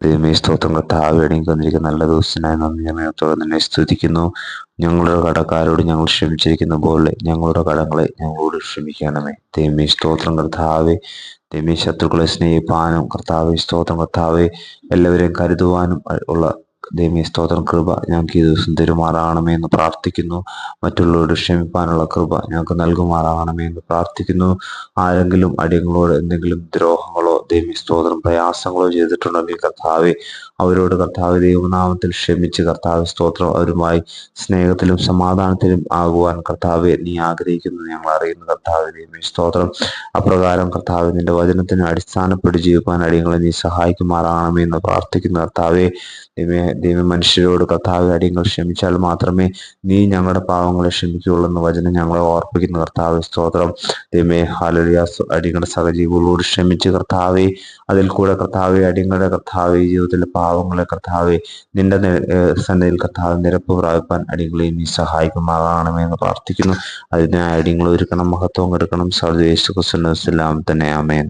ദൈവമേ സ്തോത്രം. കർത്താവ് തന്നിരിക്കുന്ന നല്ല ദിവസത്തിനായി നന്ദി ഞങ്ങളത്തോടെ നിന്നെ സ്തുതിക്കുന്നു. ഞങ്ങളുടെ കടക്കാരോട് ഞങ്ങൾ ക്ഷമിച്ചിരിക്കുന്ന. പോലെ ഞങ്ങളുടെ കടങ്ങളെ ഞങ്ങളോട് ക്ഷമിക്കണമേ. ദൈവമേ സ്തോത്രം. കർത്താവെ ദൈവമേ ശത്രുക്കളെ സ്നേഹിപ്പാനും കർത്താവെ സ്തോത്രം. കർത്താവെ എല്ലാവരെയും കരുതുവാനും ഉള്ള ദൈവമേ സ്തോത്രം. കൃപ ഞങ്ങൾക്ക് ഈ ദിവസം തരുമാറാകണമേ എന്ന് പ്രാർത്ഥിക്കുന്നു. മറ്റുള്ളവരോട് ക്ഷമിപ്പാനുള്ള കൃപ ഞങ്ങൾക്ക് നൽകുമാറാകണമേ എന്ന് പ്രാർത്ഥിക്കുന്നു. ആരെങ്കിലും അടിയങ്ങളോട് എന്തെങ്കിലും ദ്രോഹങ്ങളോ ദൈവി സ്തോത്രം പ്രയാസങ്ങളോ ചെയ്തിട്ടുണ്ടെങ്കിൽ കർത്താവെ? അവരോട് കർത്താവ് ദൈവനാമത്തിൽ ക്ഷമിച്ച് കർത്താവ് സ്തോത്രം അവരുമായി സ്നേഹത്തിലും സമാധാനത്തിലും ആകുവാൻ കർത്താവെ നീ ആഗ്രഹിക്കുന്നു ഞങ്ങൾ അറിയുന്നു കർത്താവ് ദൈവമേ സ്തോത്രം. അപ്രകാരം കർത്താവ് നിന്റെ വചനത്തിന് അടിസ്ഥാനപ്പെട്ട് ജീവിക്കാൻ അടിയങ്ങളെ നീ സഹായിക്കുമാറാകണമേ എന്ന് പ്രാർത്ഥിക്കുന്നു കർത്താവെ. ദൈവ ദൈവ മനുഷ്യരോട് കർത്താവ് അടിയങ്ങൾ ക്ഷമിച്ചാൽ മാത്രമേ നീ ഞങ്ങളുടെ പാവങ്ങളെ ക്ഷമിക്കുകയുള്ളൂ എന്ന് വചനം ഞങ്ങളെ ഓർപ്പിക്കുന്ന കർത്താവ് സ്തോത്രം. ദൈവമേ ഹാലലിയ അടിയങ്ങളുടെ സഹജീവികളോട് ക്ഷമിച്ച് കർത്താവെ അതിൽ കൂടെ കർത്താവെ അടിയങ്ങളുടെ കർത്താവെ ജീവിതത്തിലെ പാവങ്ങളെ കർത്താവെ നിന്റെ സന്നിധിയിൽ കർത്താവ് നിരപ്പ് പ്രാപിപ്പാൻ അടിയങ്ങളെ നീ സഹായിക്കുമാറാകണമെന്ന് പ്രാർത്ഥിക്കുന്നു. അതിനായി അടിയങ്ങൾ ഒരുക്കണം മഹത്വം എടുക്കണം സർവേശ് തന്നെ ആമേൻ.